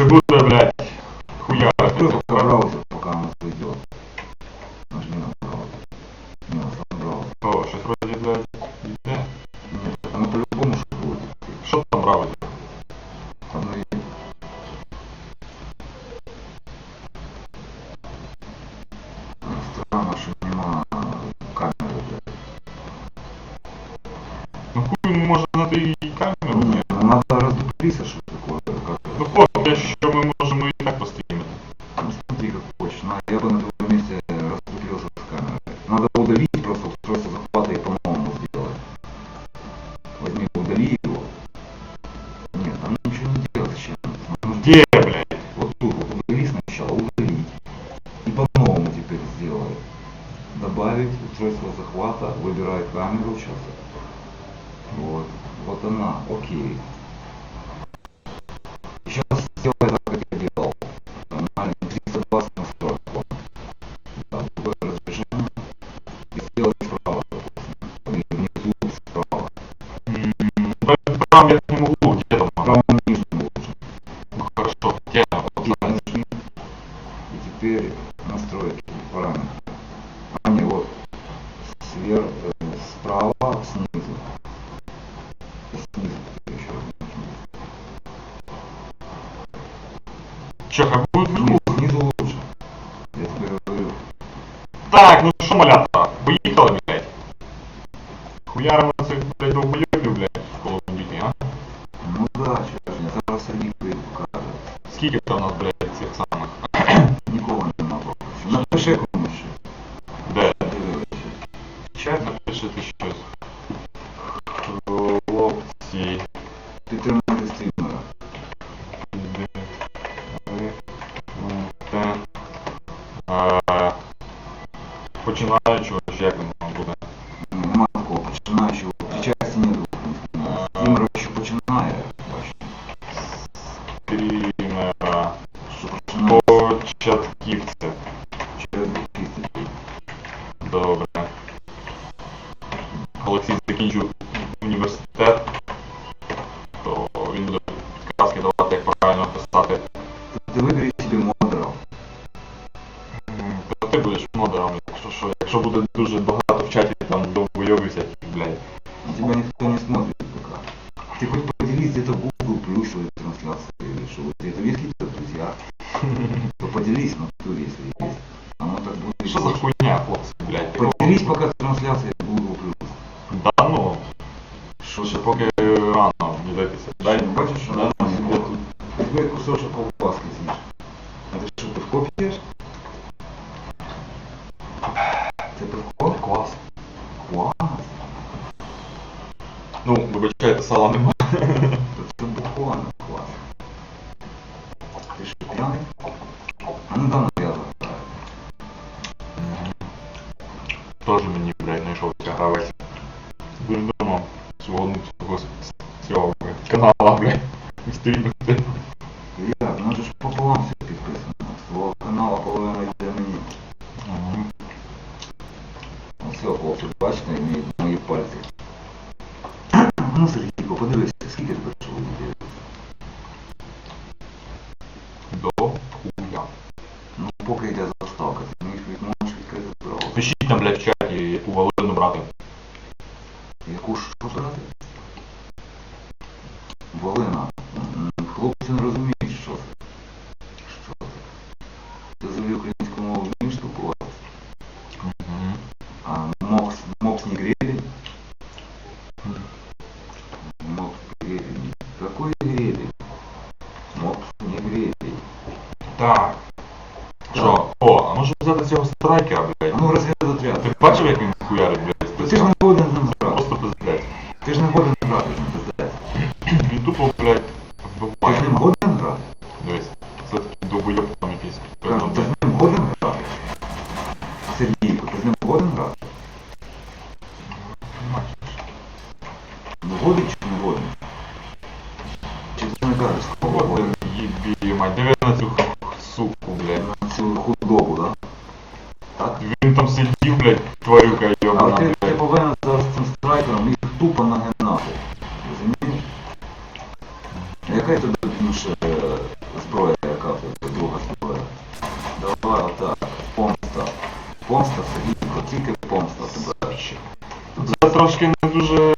Чому добре? устройство захвата, выбираю камеру сейчас. Вот, вот она, окей. хуярила. Виїхали, блядь. Хуярила цих, блядь, довбойоків, блядь, в школу бітні, а? Ну да, чого ж, я зараз одні покажу. Скільки там нас, блядь? Так. Patrzył jak mi Хай туди більше зброя яка буде, друга зброя. Давай отак, помста. Помста, Сергійко, тільки помста тебе ще. Це трошки не дуже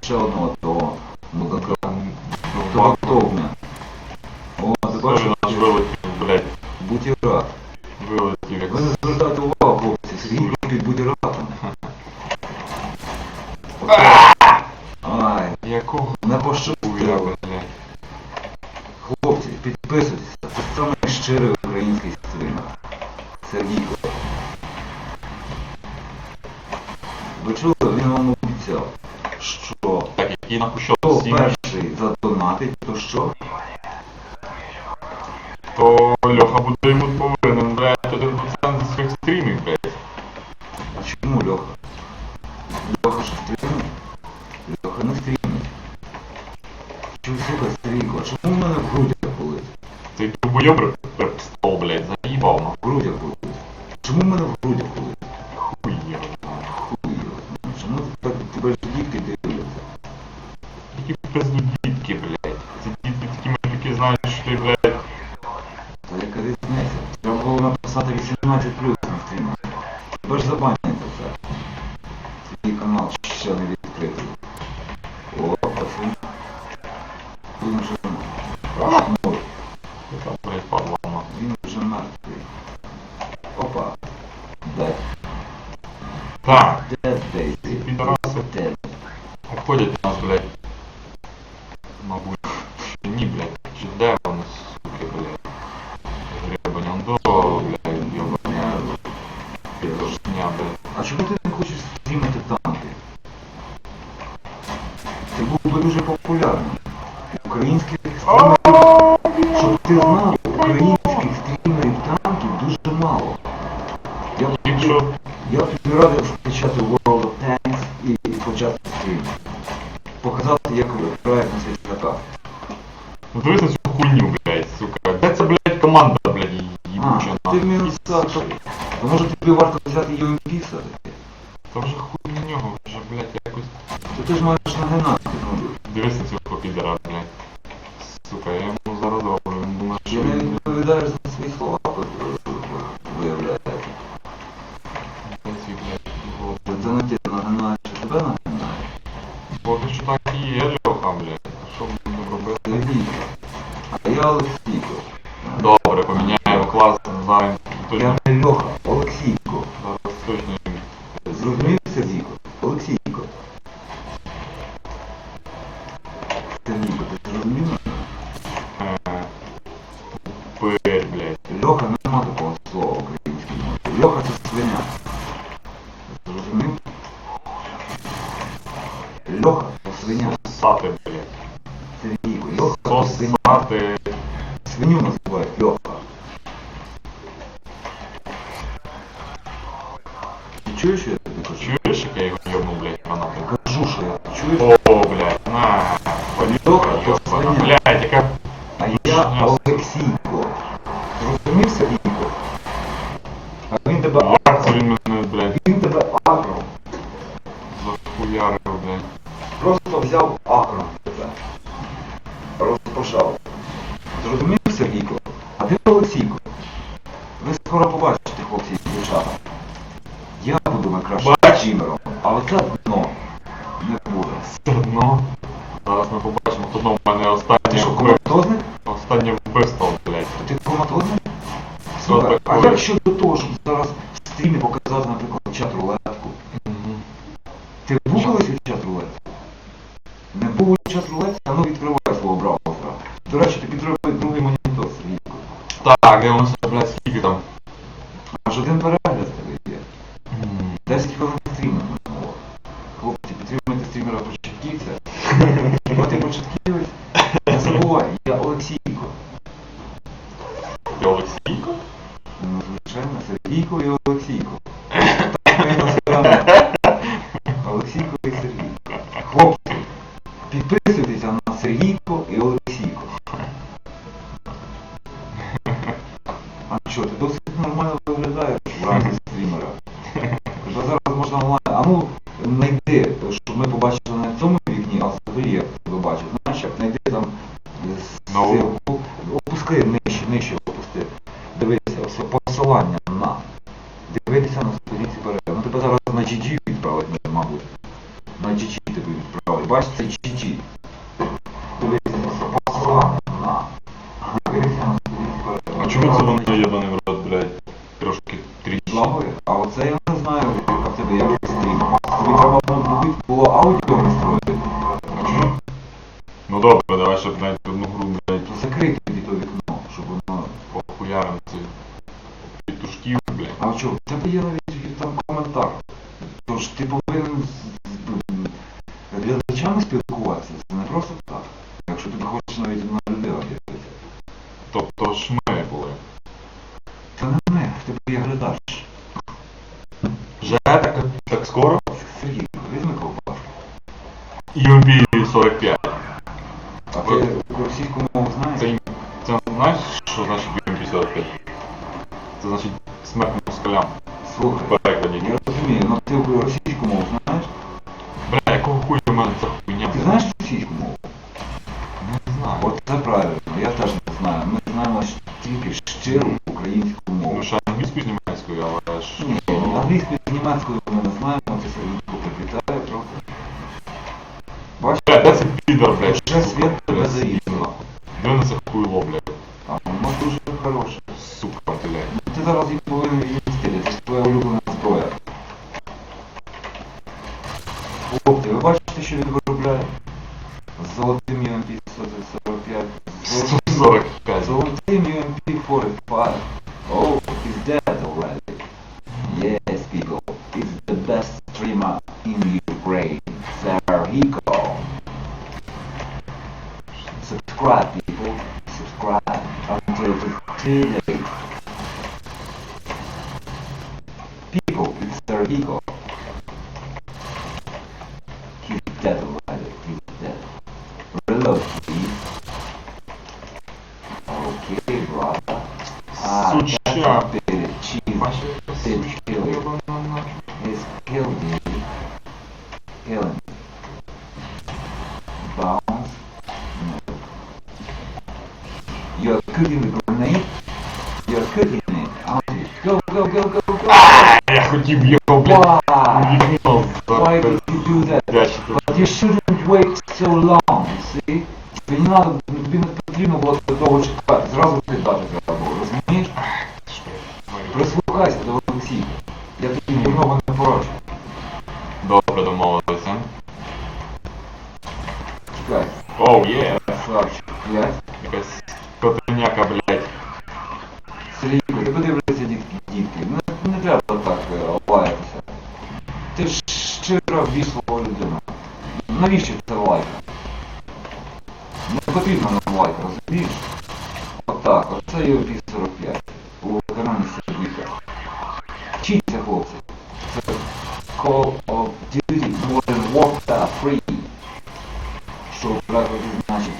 吃肉疼我 orgulho, Bruno. її обісати. Та вже хуй на нього, вже, блядь, якось. То ти ж маєш нагинати, ну. Дивись цього підера, блядь. Сука, я йому зараз роблю, він думає, що Я не він... за свої слова, виявляється. Я свій. Це не ти нагинаєш, а тебе нагинаєш. Поки що так і є, Льоха, блядь. Що б ми робили? Ні. А я, Олексій, Добре, Блядь, яка... А я Олексійко. Зрозумів, Сергійко? А він тебе Так, дивимося, блядь, скільки там. Аж один перед. Дивіться перед. Ну тебе зараз на GG відправити не могу. На GG ты відправити. плавать. це GG. Дивіться, пасла. На. Дивіться, А Юбію 45. А ты російську мову знаєш? Ты знаешь, что значит BMP 45? Це значить смерть москалям. Слухай, в Не разумею, но ты ти російську I'm UMP45. Oh, he's dead already. Yes, people, he's the best streamer in Ukraine. Serhiko. Subscribe, people. Subscribe. Until the Go, go, go, go, go! А, я хотів його, блядь, їбнув. Why would you do that? But you shouldn't wait so long, see? You're not of duty more than water free. So brat wyznaczy.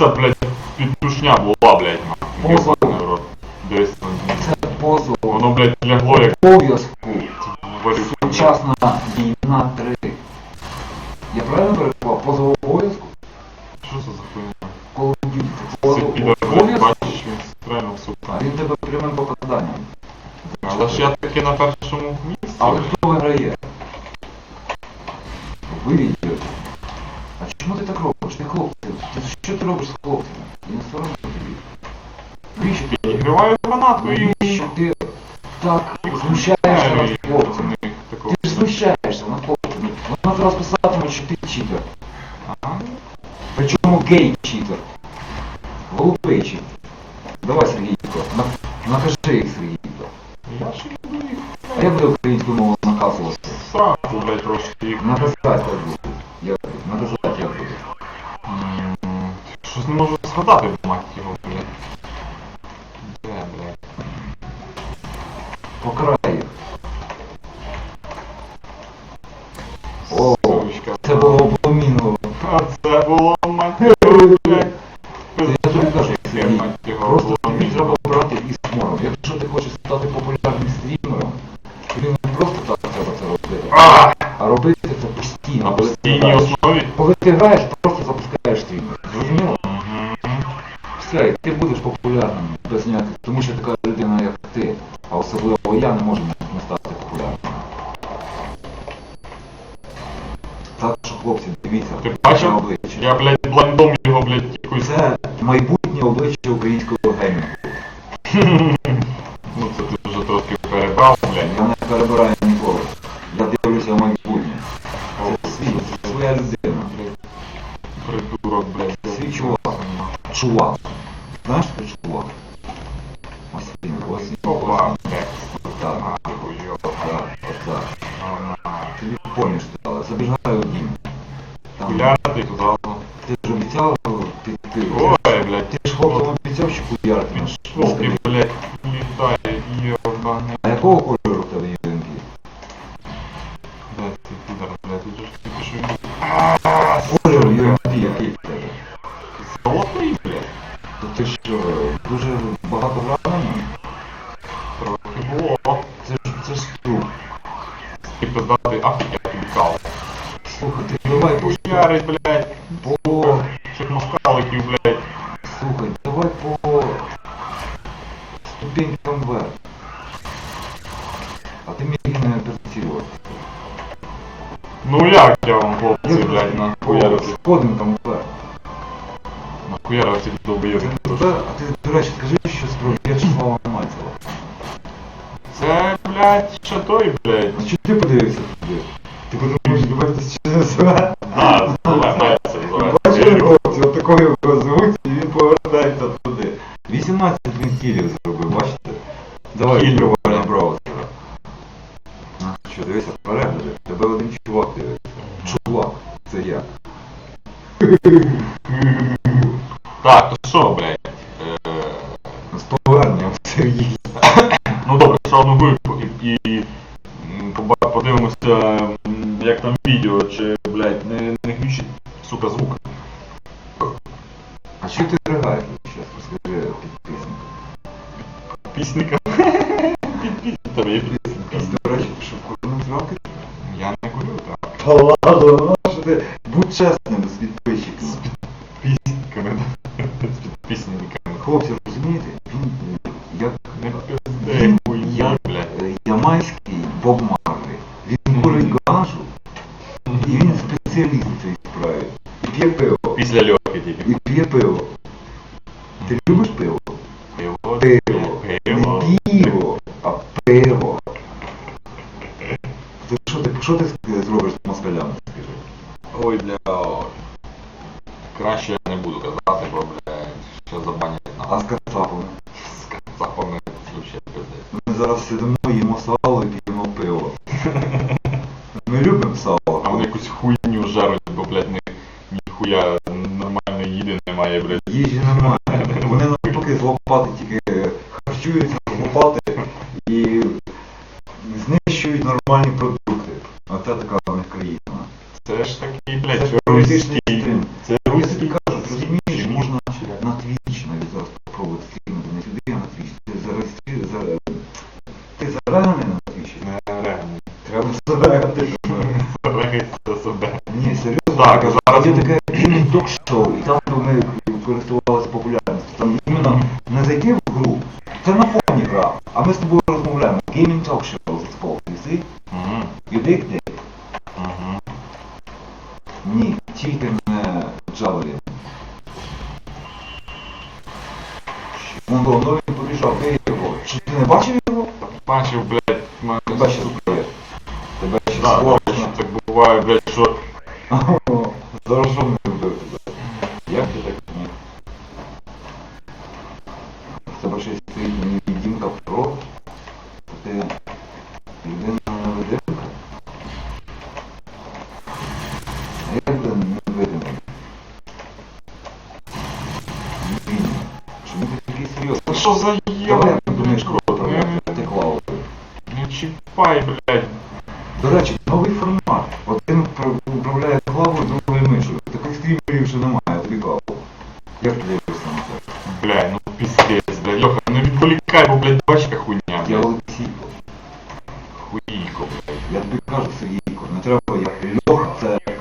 a блядь, петушня была, блядь, нахуй. Чидер. Причому гей чидер. все, ти будеш популярним без ніяких, тому що така людина, як ти, а особливо я не можу не стати популярним. Так що, хлопці, дивіться, ти бачив? обличчя. Я, блядь, бландом його, блядь, тікую. Це майбутнє обличчя українського геймінгу. похуй. mais que dogma зарплати тільки харчуються, купати і знищують нормальні продукти. А це така в них країна. Це ж такий, блядь, російський. Це російський. Кажуть, розумієш, можна на твіч навіть зараз спробувати стрімити. Не сюди, а на твіч. Ти зареєструєш, за... ти зареганий на твічі? Не реганий. Треба зарегати. Зарегатися себе. Ні, серйозно. Так, зараз... Є таке ток-шоу, і там вони користувалися ми з тобою розмовляємо. Gaming talk show is called, you see? Mm-hmm. You dig it? Mm-hmm. Ні, тільки не Джавелін. Він до Андові побіжав, де його? Чи ти не бачив його? Бачив, блядь, в мене... Тебе ще зброє. Тебе ще Так, зброє. так буває, блядь, що... Заражений.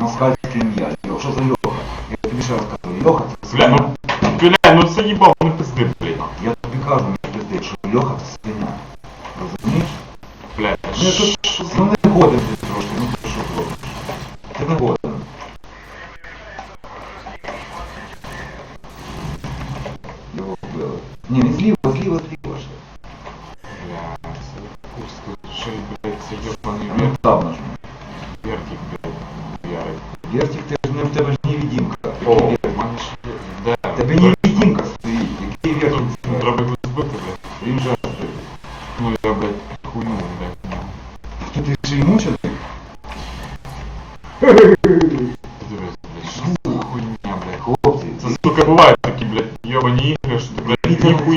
москальський м'яч. что за йога? Я тобі ще раз кажу, йога. Бля, ну, бля, ну це. такі, блядь, йобані ігри, що ти, блядь, ніхуя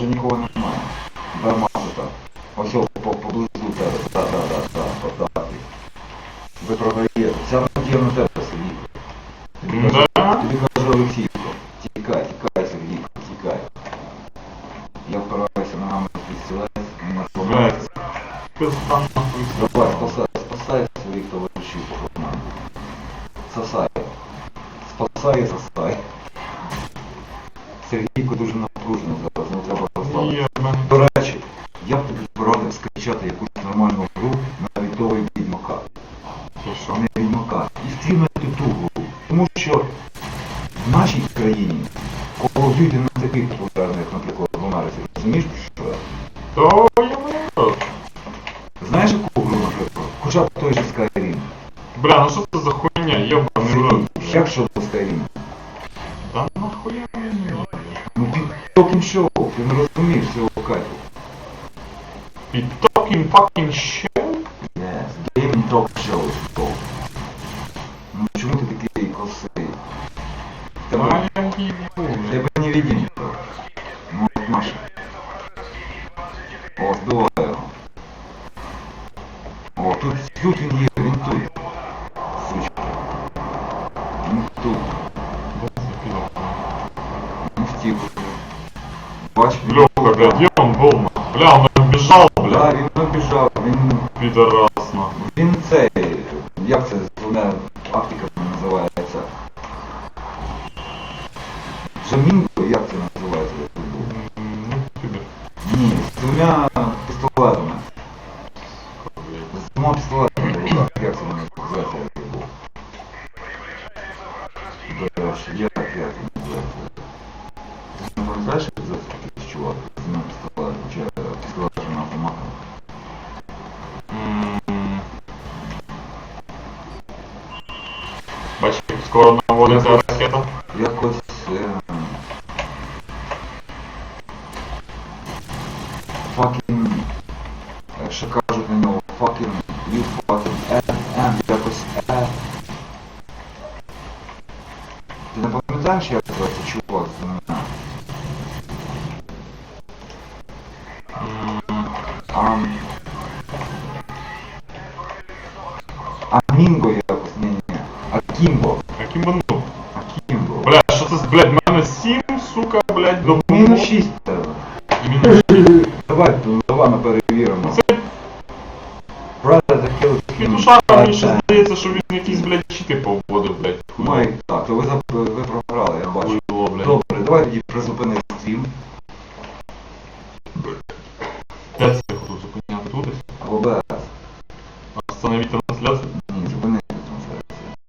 вже нікого немає. країні. Call of Duty не такий наприклад, Лунарис. Розумієш, що? То я не Знаєш, яку гру, наприклад? Хоча б той же Skyrim. Бля, ну що це за хуйня? Я б не рад. Як що до Где он был? Бля, он убежал, бля. Да, він убіжав, Пидорас. you fucking FM, якось F. Ти не пам'ятаєш, як це чу?